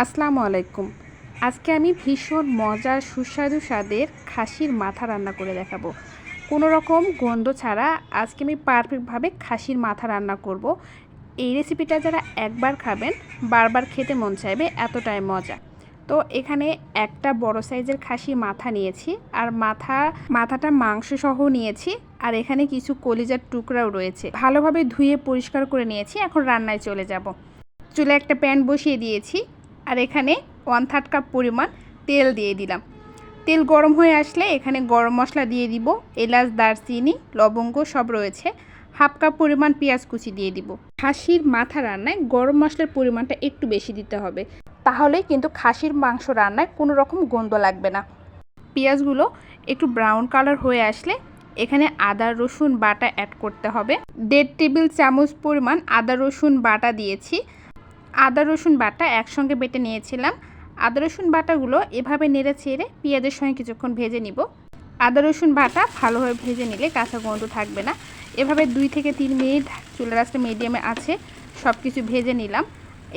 আসসালামু আলাইকুম। আজকে আমি ভীষণ মজার সুস্বাদু স্বাদের খাসির মাথা রান্না করে দেখাবো। কোনো রকম গন্ধ ছাড়া আজকে আমি পারফেক্টভাবে খাসির মাথা রান্না করব। এই রেসিপিটা যারা একবার খাবেন, বারবার খেতে মন চাইবে, এতটাই মজা। তো এখানে একটা বড় সাইজের খাসির মাথা নিয়েছি, আর মাথা, মাথাটা মাংস সহ নিয়েছি, আর এখানে কিছু কলিজার টুকরাও রয়েছে। ভালোভাবে ধুয়ে পরিষ্কার করে নিয়েছি, এখন রান্নায় চলে যাব। চুলে একটা প্যান বসিয়ে দিয়েছি আর এখানে ওয়ান থার্ড কাপ পরিমাণ তেল দিয়ে দিলাম। তেল গরম হয়ে আসলে এখানে গরম মশলা দিয়ে দিব, এলাচ, দারচিনি, লবঙ্গ সব রয়েছে। হাফ কাপ পরিমাণ পেঁয়াজ কুচি দিয়ে দিব। খাসির মাথা রান্নায় গরম মশলার পরিমাণটা একটু বেশি দিতে হবে। তাহলে কিন্তু খাসির মাংস রান্নায় কোনো রকম গন্ধ লাগবে না। পেঁয়াজগুলো একটু ব্রাউন কালার হয়ে আসলে এখানে আদা, রসুন বাটা অ্যাড করতে হবে। দেড় টেবিল চামচ পরিমাণ আদা, রসুন বাটা দিয়েছি। আদা, রসুন বাটা একসঙ্গে বেটে নিয়েছিলাম। আদা, রসুন বাটাগুলো এভাবে নেড়ে ছেড়ে পেঁয়াজের সঙ্গে কিছুক্ষণ ভেজে নিব। আদা, রসুন বাটা ভালোভাবে ভেজে নিলে কাঁচা গন্ধ থাকবে না। এভাবে দুই থেকে তিন মিনিট চুলা রাস্তা মিডিয়ামে আছে সব কিছু ভেজে নিলাম।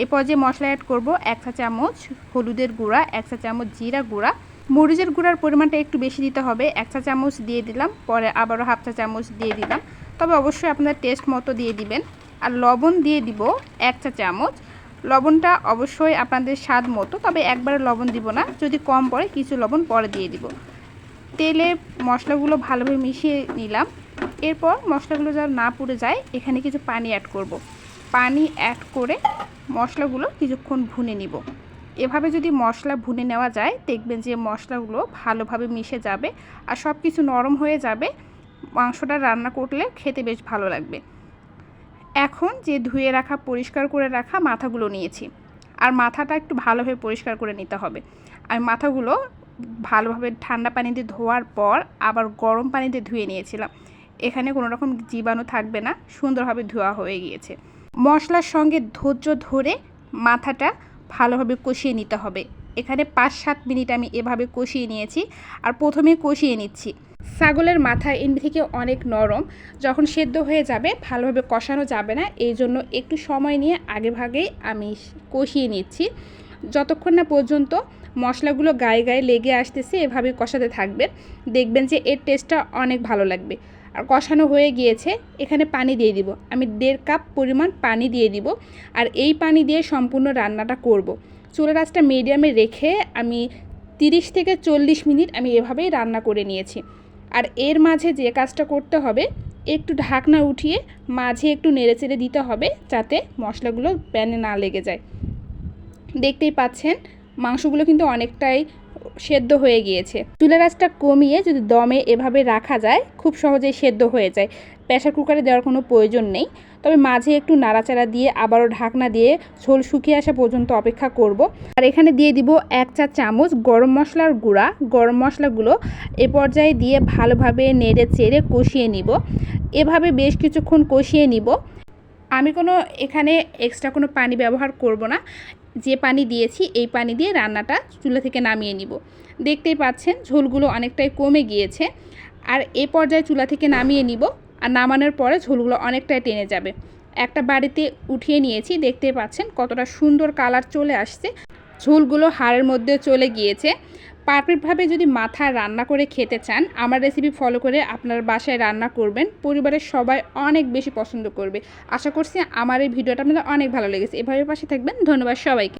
এরপর যে মশলা অ্যাড করব এক চা চামচ হলুদের গুঁড়া, এক চা চামচ জিরা গুঁড়া। মরিচের গুঁড়ার পরিমাণটা একটু বেশি দিতে হবে, এক চা চামচ দিয়ে দিলাম, পরে আবারও হাফ চা চামচ দিয়ে দিলাম। তবে অবশ্যই আপনার টেস্ট মতো দিয়ে দিবেন। আর লবণ দিয়ে দিব এক চা চামচ। লবণটা অবশ্যই আপনাদের স্বাদ মতো, তবে একবারে লবণ দিব না। যদি কম পড়ে, কিছু লবণ পরে দিয়ে দিব। তেলে মশলাগুলো ভালোভাবে মিশিয়ে নিলাম। এরপর মশলাগুলো যেন না পুড়ে যায়, এখানে কিছু পানি অ্যাড করব। পানি অ্যাড করে মশলাগুলো কিছুক্ষণ ভুনে নিব। এভাবে যদি মশলা ভুনে নেওয়া যায়, দেখবেন যে মশলাগুলো ভালোভাবে মিশে যাবে আর সব কিছু নরম হয়ে যাবে। মাংসটা রান্না করলে খেতে বেশ ভালো লাগবে। এখন যে ধুয়ে রাখা, পরিষ্কার করে রাখা মাথাগুলো নিয়েছি। আর মাথাটা একটু ভালোভাবে পরিষ্কার করে নিতে হবে। আর মাথাগুলো ভালোভাবে ঠান্ডা পানিতে ধোয়ার পর আবার গরম পানিতে ধুয়ে নিয়েছিলাম। এখানে কোনো রকম জীবাণু থাকবে না, সুন্দরভাবে ধোয়া হয়ে গিয়েছে। মশলার সঙ্গে ধৈর্য ধরে মাথাটা ভালোভাবে কষিয়ে নিতে হবে। এখানে পাঁচ সাত মিনিট আমি এভাবে কষিয়ে নিয়েছি। আর প্রথমে কষিয়ে নিচ্ছি। ছাগলের মাথা এমনি থেকে অনেক নরম। যখন সেদ্ধ হয়ে যাবে, ভালোভাবে কষানো যাবে না। এই জন্য একটু সময় নিয়ে আগে ভাগেই আমি কষিয়ে নিচ্ছি। যতক্ষণ না পর্যন্ত মশলাগুলো গায়ে গায়ে লেগে আসতেছে, এভাবে কষাতে থাকবেন দেখবেন যে এর টেস্টটা অনেক ভালো লাগবে। আর কষানো হয়ে গিয়েছে, এখানে পানি দিয়ে দিব। আমি দেড় কাপ পরিমাণ পানি দিয়ে দিব। আর এই পানি দিয়ে সম্পূর্ণ রান্নাটা করব। চুলের আঁচটা মিডিয়ামে রেখে আমি তিরিশ থেকে চল্লিশ মিনিট আমি এভাবেই রান্না করে নিয়েছি। আর এর মাঝে যে কাজটা করতে হবে, একটু ঢাকনা উঠিয়ে মাঝে একটু নেড়ে চেড়ে দিতে হবে যাতে মশলাগুলো প্যানে না লেগে যায়। দেখতেই পাচ্ছেন, মাংসগুলো কিন্তু অনেকটাই সেদ্ধ হয়ে গিয়েছে। চুলের আঁচটা কমিয়ে যদি দমে এভাবে রাখা যায়, খুব সহজেই সেদ্ধ হয়ে যায়। প্রেশার কুকারে দেওয়ার কোনো প্রয়োজন নেই। তবে মাঝে একটু নাড়াচাড়া দিয়ে, আবারও ঢাকনা দিয়ে ঝোল শুকিয়ে আসা পর্যন্ত অপেক্ষা করব। আর এখানে দিয়ে দিব এক চা চামচ গরম মশলার গুঁড়া। গরম মশলাগুলো এ পর্যায়ে দিয়ে ভালোভাবে নেড়ে চেড়ে কষিয়ে নিব। এভাবে বেশ কিছুক্ষণ কষিয়ে নিব। আমি কোনো এখানে এক্সট্রা কোনো পানি ব্যবহার করব না। যে পানি দিয়েছি, এই পানি দিয়ে রান্নাটা চুলা থেকে নামিয়ে নিব। দেখতেই পাচ্ছেন, ঝোলগুলো অনেকটাই কমে গিয়েছে। আর এ পর্যায়ে চুলা থেকে নামিয়ে নিব। আর নামানোর পরে ঝোলগুলো অনেকটাই টেনে যাবে। একটা বাড়িতে উঠিয়ে নিয়েছি দেখতে পাচ্ছেন কতটা সুন্দর কালার চলে আসছে। ঝোলগুলো হাড়ের মধ্যে চলে গিয়েছে। পারফেক্টভাবে যদি মাথা রান্না করে খেতে চান, আমার রেসিপি ফলো করে আপনার বাসায় রান্না করবেন। পরিবারের সবাই অনেক বেশি পছন্দ করবে। আশা করছি আমার এই ভিডিওটা আপনাদের অনেক ভালো লেগেছে। এভাবে পাশে থাকবেন। ধন্যবাদ সবাইকে।